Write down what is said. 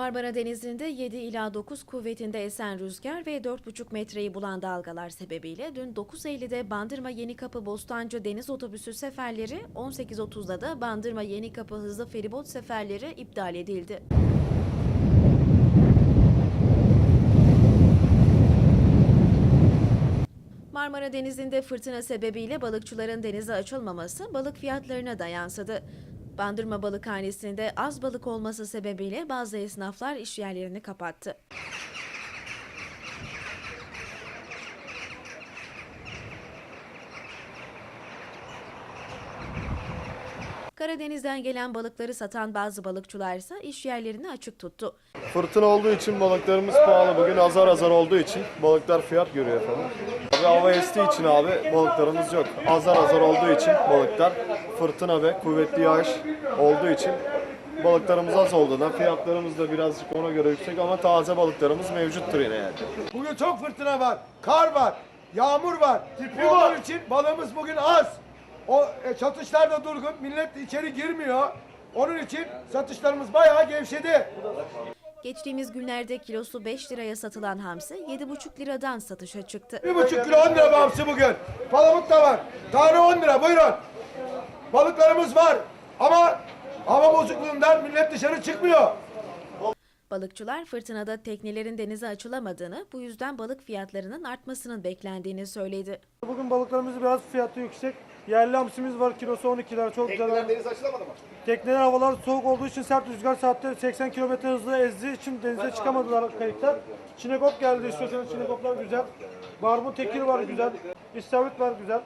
Marmara Denizi'nde 7 ila 9 kuvvetinde esen rüzgar ve 4,5 metreyi bulan dalgalar sebebiyle dün 9.50'de Bandırma Yenikapı Bostancı deniz otobüsü seferleri, 18.30'da da Bandırma Yenikapı hızlı feribot seferleri iptal edildi. Marmara Denizi'nde fırtına sebebiyle balıkçıların denize açılmaması balık fiyatlarına da yansıdı. Bandırma Balıkhanesi'nde az balık olması sebebiyle bazı esnaflar işyerlerini kapattı. Karadeniz'den gelen balıkları satan bazı balıkçılar ise işyerlerini açık tuttu. Fırtına olduğu için balıklarımız pahalı. Bugün azar azar olduğu için balıklar fiyat görüyor efendim. Abi hava estiği için abi balıklarımız yok. Azar azar olduğu için balıklar fırtına ve kuvvetli yağış olduğu için balıklarımız az olduğundan fiyatlarımız da birazcık ona göre yüksek ama taze balıklarımız mevcuttur yine yani. Bugün çok fırtına var, kar var, yağmur var. Onun için balığımız bugün az. O e, satışlar da durgun, millet içeri girmiyor. Onun için satışlarımız bayağı gevşedi. Geçtiğimiz günlerde kilosu 5 liraya satılan hamsi 7,5 liradan satışa çıktı. Bir buçuk kilo 10 lira hamsi bugün. Palamut da var. Tane 10 lira buyurun. Balıklarımız var ama hava bozukluğundan millet dışarı çıkmıyor. Balıkçılar fırtınada teknelerin denize açılamadığını, bu yüzden balık fiyatlarının artmasının beklendiğini söyledi. Bugün balıklarımız biraz fiyatı yüksek. Yerli hamsimiz var kilosu 12 lira çok güzel. Tekneler deniz açılamadı mı? Tekneler havalar soğuk olduğu için sert rüzgar saatte 80 km hızla ezdiği için denize çıkamadılar kayıklar. Çinekop geldi istiyorsanız çinekoplar güzel. Barbun tekir var güzel. İstavrit var güzel.